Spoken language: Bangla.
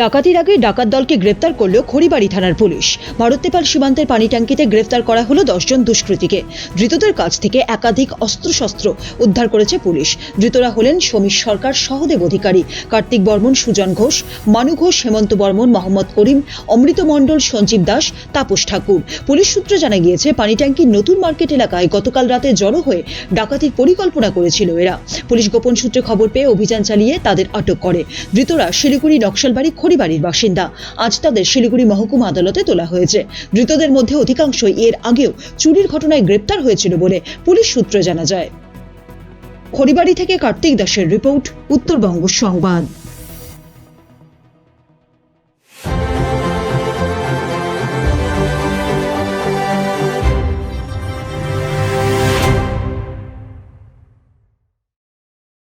ডাকাতির আগে ডাকাত দলকে গ্রেপ্তার করল খড়িবাড়ি থানার পুলিশ। ভারত নেপাল সীমান্তের পানি ট্যাঙ্কিতে গ্রেপ্তার করা হলো দশজন দুষ্কৃতীকে। ধৃতদের কাছ থেকে একাধিক অস্ত্রশস্ত্র উদ্ধার করেছে পুলিশ। ধৃতরা হলেন সমীর সরকার, সহদেব অধিকারী, কার্তিক বর্মন, সুজন ঘোষ, মানু ঘোষ, হেমন্ত বর্মন, মোহাম্মদ করিম, অমৃত মণ্ডল, সঞ্জীব দাস, তাপস ঠাকুর। পুলিশ সূত্রে জানা গিয়েছে, পানি ট্যাঙ্কির নতুন মার্কেট এলাকায় গতকাল রাতে জড়ো হয়ে ডাকাতির পরিকল্পনা করেছিল এরা। পুলিশ গোপন সূত্রে খবর পেয়ে অভিযান চালিয়ে তাদের আটক করে। ধৃতরা শিলিগুড়ি নকশালবাড়ি খড়িবাড়ির বাসিন্দা। আজ তাদের শিলিগুড়ি মহকুমা আদালতে তোলা হয়েছে। ধৃতদের মধ্যে অধিকাংশ এর আগেও চুরির ঘটনায় গ্রেপ্তার হয়েছিল বলে পুলিশ সূত্রে জানা যায়। খড়িবাড়ি থেকে কার্তিক দাসের রিপোর্ট, উত্তরবঙ্গ সংবাদ।